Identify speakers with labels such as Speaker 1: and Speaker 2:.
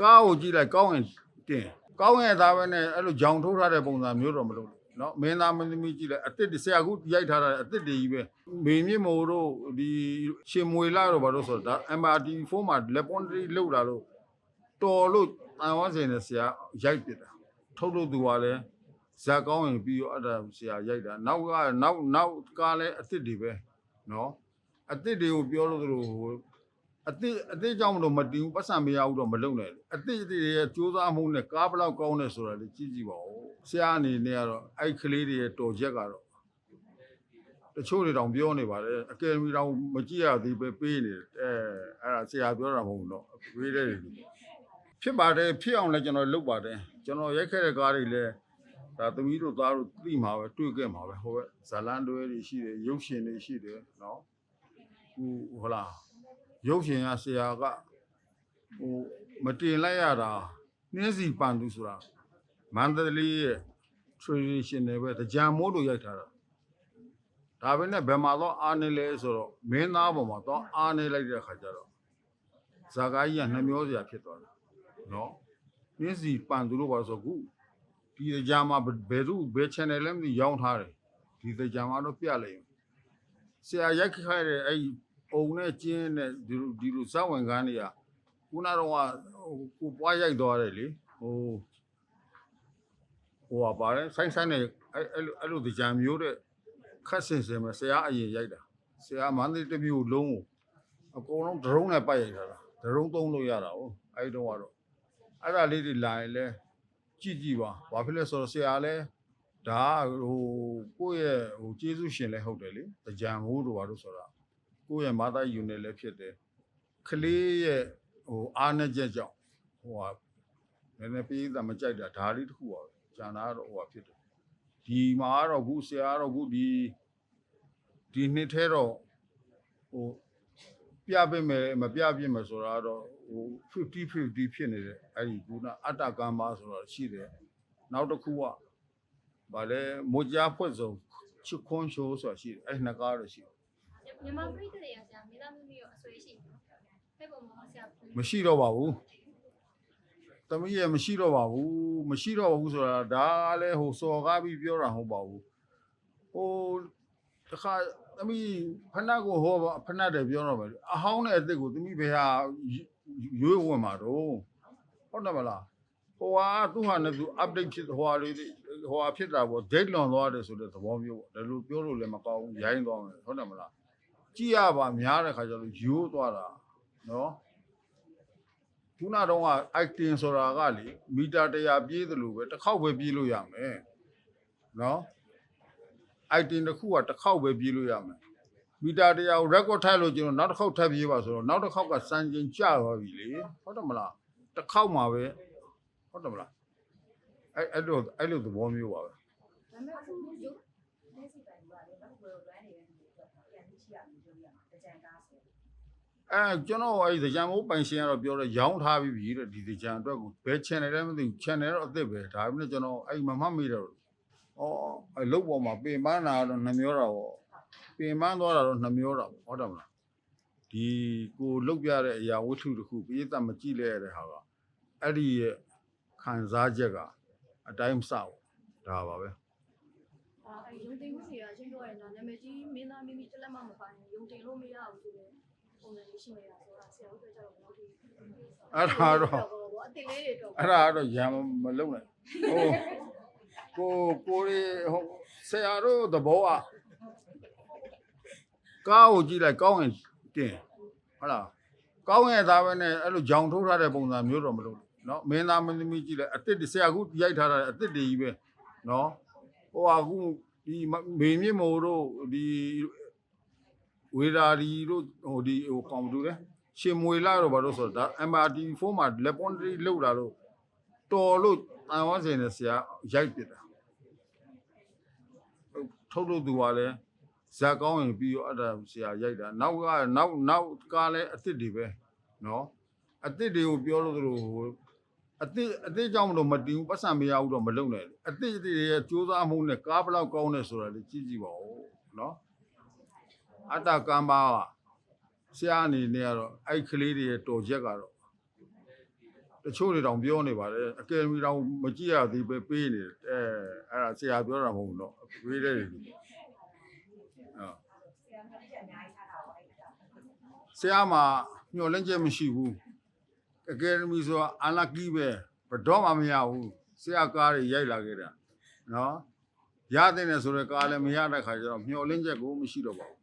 Speaker 1: ကားကိုကြည့်လိုက်ကောင်းရင်တင်ကောင်းရင်သားပဲနဲ့အဲ့လိုဂျောင်ထိုးထားတဲ့ပုံစံမျိုးတော့မလုပ်နော်မင်းသားမင်းသမီးကြည့်လိုက်အတစ်တဆရာခုရိုက်ထားတာအတစ်တကြီးပဲမေမြင့်မို့တို့ဒီရှင်မွေလာတို့ဘာလို့ဆိုတော့ဒါ MRT4 မှာ laboratory လောက်လာလို့တော်လို့အန်ဝါစင်နဲ့ဆရာရိုက်ပြတာထုတ်လို့သူကလည်းဇက်ကောင်းရင်ပြီးတော့အဲ့ဒါဆရာရိုက်တာနောက်ကနောက်နောက်ကလည်းအစ်စ်တွေပဲနော်အစ်စ်တွေကိုပြောလို့သူတို့ အတိအတိကြောင့်မလို့မတင်ဘူးပတ်စံမရဘူးတော့မလုံနိုင်ဘူးအတိအတိတွေရဲ့စူးစမ်းမှုနဲ့ကားဘလောက်ကောင်းလဲဆိုတာလေကြည့်ကြည့်ပါဦးဆရာအနေနဲ့ကတော့အဲ့ကလေးတွေရဲ့တော်ချက်ကတော့တချို့တွေတောင်ပြောနေပါတယ်အကယ်ဒမီတောင်မကြည့်ရသေးပဲပေးနေတယ်အဲအဲ့ဒါဆရာပြောတာမဟုတ်ဘူးတော့ပေးတဲ့လူဖြစ်ပါတယ်ဖြစ်အောင်လည်းကျွန်တော်လုပ်ပါတယ်ကျွန်တော်ရိုက်ခဲ့တဲ့ကားတွေလည်းဒါသမီးတို့သားတို့သိမှာပဲတွေ့ခဲ့မှာပဲဟိုဘက်ဇလန်တွဲတွေရှိတယ်ရုပ်ရှင်တွေရှိတယ်နော်ဟိုဟလာ ရုပ်ရှင်ရဆရာကဟိုမတင်လိုက်ရတာနှင်းစီပန်သူဆိုတာမန္တလေးရဲ့ traditional ပဲကြံမိုးလိုရိုက်ထားတာဒါပဲနဲ့ဘယ်မှာတော့အားနေလဲဆိုတော့မင်းသားပေါ်မှာတော့အားနေလိုက်တဲ့ခါကျတော့ဇာကာကြီးကနှမျောစရာဖြစ်သွားတယ်နော်နှင်းစီပန်သူလို့ပါဆိုခုဒီကြံမှာဘယ်သူဘယ် channel လဲမသိရောင်းထားတယ်ဒီကြံမှာတော့ပြလိုက်ရင်ဆရာရိုက်ခိုက်တဲ့အဲ့ဒီ အုံနဲ့ကျင်းနဲ့ဒီလိုဒီလိုစောက်ဝင်ကန်းတွေကခုနတော့ကဟိုကိုပွားရိုက်သွားတယ်လေဟိုဟိုကပါတယ်ဆိုင်းဆိုင်းနဲ့အဲ့အဲ့လိုအဲ့လိုဒီကြံမျိုးတဲ့ခတ်စင်စင်မှာဆရာအရင်ရိုက်တာဆရာမန္တလေးတစ်မျိုးလုံးကိုအကုန်လုံးဒရုန်းနဲ့ပတ်ရိုက်ထားတာဒရုန်းသုံးလို့ရတာဟုတ်အဲ့ဒီတော့ကတော့အဲ့ဒါလေးတွေလာရင်လဲကြည့်ကြည့်ပါဘာဖြစ်လဲဆိုတော့ဆရာလဲဒါဟိုကိုယ့်ရဲ့ဟိုကျေးဇူးရှင်လဲဟုတ်တယ်လေကြံမိုးတို့ဘာလို့ဆိုတာ ကိုယ့်ရဲ့မာသားယူနေလည်းဖြစ်တယ်ကလေးရဲ့ဟိုအားနဲ့ချက်ကြောင့်ဟိုဟာနည်းနည်းပြေးတာမကြိုက်တာဒါလေးတစ်ခုပါပဲကျန်တာကတော့ဟိုဟာဖြစ်တယ်ဒီမှာကတော့ခုဆရာကတော့ခုဒီဒီနှစ်ထဲတော့ဟိုပြပေးမယ်မပြပေးမယ်ဆိုတာကတော့ဟို50 50ဖြစ်နေတယ်အဲ့ဒီခုနအတ္တကမ္မဆိုတာရှိတယ်နောက်တစ်ခုကဗာလဲမိုးကြားဖွက်စုံချစ်ခွန်းရှိုးဆိုတာရှိတယ်အဲ့နှစ်ကားတော့ရှိတယ်
Speaker 2: မြန်မာပြည်သူတွေကဆရာမင်းသားမမီးရောအဆွေရှိတယ်နော်ဖက်ပုံမှာဆရာ
Speaker 1: မရှိတော့ပါဘူး။သမီးရဲ့မရှိတော့ပါဘူး။မရှိတော့ဘူးဆိုတာဒါကလည်းဟိုစော်ကားပြီးပြောတာမဟုတ်ပါဘူး။ဟိုတခါသမီးဖဏတ်ကိုဟောပါဖဏတ်တယ်ပြောတော့မယ်။အဟောင်းနဲ့အစ်စ်ကိုသမီးဘယ်ဟာရွေးဝင်မှာတော့ဟုတ်တယ်မလား။ဟိုဟာသူ့ဟာနဲ့သူ update ဖြစ်ဟိုဟာလေးတွေဟိုဟာဖြစ်တာပေါ့ date လွန်သွားတယ်ဆိုတဲ့သဘောမျိုးပေါ့။ဒါလိုပြောလို့လည်းမကောင်းဘူး။ရိုင်းသွားမယ်ဟုတ်တယ်မလား။ ကြည့်ရပါများတဲ့ခါကျတော့ယူသွားတာနော်။ခုနတော့က acting ဆိုတာကလေမီတာ100ပြေးသလိုပဲတစ်ခေါက်ပဲပြေးလို့ရမယ်နော် acting တစ်ခုကတစ်ခေါက်ပဲပြေးလို့ရမယ်မီတာ100ကို record ထိုက်လို့ကျွန်တော်နောက်တစ်ခေါက်ထပ်ပြေးပါဆိုတော့နောက်တစ်ခေါက်ကစံချိန်ကျသွားပြီလေဟုတ်တယ်မလားတစ်ခေါက်မှာပဲဟုတ်တယ်မလားအဲ့အဲ့လိုအဲ့လိုသဘောမျိုးပါပဲ
Speaker 3: ဒါပေမဲ့အခုရုပ်လက်စီပိုင်းကလည်းဘာလို့လွမ်းနေတဲ့လူတွေတော့ပြန်ပြီးရှိရလို့ပြောရမှာတ ကြံကားဆို
Speaker 1: အဲကျွန်တော်အဲ့ဒီကြံမိုးပိုင်ရှင်ကတော့ပြောတော့ရောင်းထားပြီးပြီတဲ့ဒီကြံအတွက်ကိုဘယ် channel လဲမသိဘူး channel တော့အသစ်ပဲဒါပေမဲ့ကျွန်တော်အဲ့မမှတ်မိတော့ဩအလုတ်ပေါ်မှာပင်ပန်းတာတော့နှမျောတာပေါ့ပင်ပန်းသွားတာတော့နှမျောတာပေါ့ဟုတ်တယ်မလားဒီကိုလုတ်ပြတဲ့အရာဝတ္ထုတစ်ခုပိဿမကြည့်လဲရတဲ့ဟာကအဲ့ဒီရဲ့ခံစားချက်က အတိုင်းစပေါ့ဒါပါပဲ
Speaker 4: အဲရုံတင်မှုတွေကရှင်းပြောရရင်တော့နာမည်ကြီးမင်းသားမိမိတစ်လက်မှမပါရင်ရုံတင်လို့မရဘူးဆိုတဲ့ပုံစံလေးရှိနေတာဆိုတော့ဆရာတို့ပြောကြတော့ဘယ်လိုဒီ
Speaker 1: အဲ့ဒါတော့
Speaker 4: အတင်လေးတွေတော့
Speaker 1: အဲ့ဒါတော့ရံမလုံးနိုင်ကိုကိုရီဟိုဆရာတို့သဘောကကားကိုကြည့်လိုက်ကောင်းရင်တင်ဟုတ်လားကောင်းရင်သားပဲနဲ့အဲ့လိုကြောင်ထိုးထားတဲ့ပုံစံမျိုးတော့မလုပ်နော်မင်းသားမင်းသမီးကြည့်လိုက်အစ်စ်ဆရာကူရိုက်ထားတာအစ်စ်တွေကြီးပဲနော်ဟိုအခု ဒီမေမြင့်မို့တို့ဒီဝေရာဒီတို့ဟိုဒီဟိုကောင်တူတယ်ရှင်မွေလာတော့ဘာလို့ဆိုတော့ဒါ MRT4 မှာ laboratory လောက်လာလို့တော်လို့တန်ဝန်းစင်နဲ့ဆရာရိုက်ပြတာထုတ်လို့သူကလည်းဇက်ကောင်းရင်ပြီးတော့အဲ့ဒါဆရာရိုက်တာနောက်ကနောက်နောက်ကလည်းအစ်စ်တွေပဲနော်အစ်စ်တွေကိုပြောလို့သူတို့ဟို အစ်စ်အစ်စ်ကြောင့်မလို့မတင်ဘူးပတ်စံမရဘူးတော့မလုံနဲ့အစ်စ်တွေရဲ့စူးစမ်းမှုနဲ့ကားဘလောက်ကောင်းတယ်ဆိုတာလေကြည့်ကြည့်ပါဦးနော်အတ္တကမ္ဘာကဆရာအနေနဲ့ကတော့အဲ့ကလေးတွေရဲ့တော်ချက်ကတော့တချို့တွေတောင်ပြောနေပါတယ်အကယ်ဒမီတောင်မကြည့်ရသေးပဲပေးနေတယ်အဲအဲ့ဒါဆရာပြောတာမဟုတ်ဘူးတော့ပေးတယ်လူဟုတ်
Speaker 3: ဆရာကပြအများကြီးထားတာပေါ့အဲ့ဒါ
Speaker 1: ဆရာမှာညှော်လင့်ချက်မရှိဘူး အကယ်ဒမီဆိုတာအလကီးပဲဘယ်တော့မှမရဘူးဆရာကားတွေရိုက်လာခဲ့တာနော်ရတဲ့နဲ့ဆိုတော့ကားလည်းမရတဲ့ခါကျတော့ညှော်လင့်ချက်ကိုမရှိတော့ပါဘူး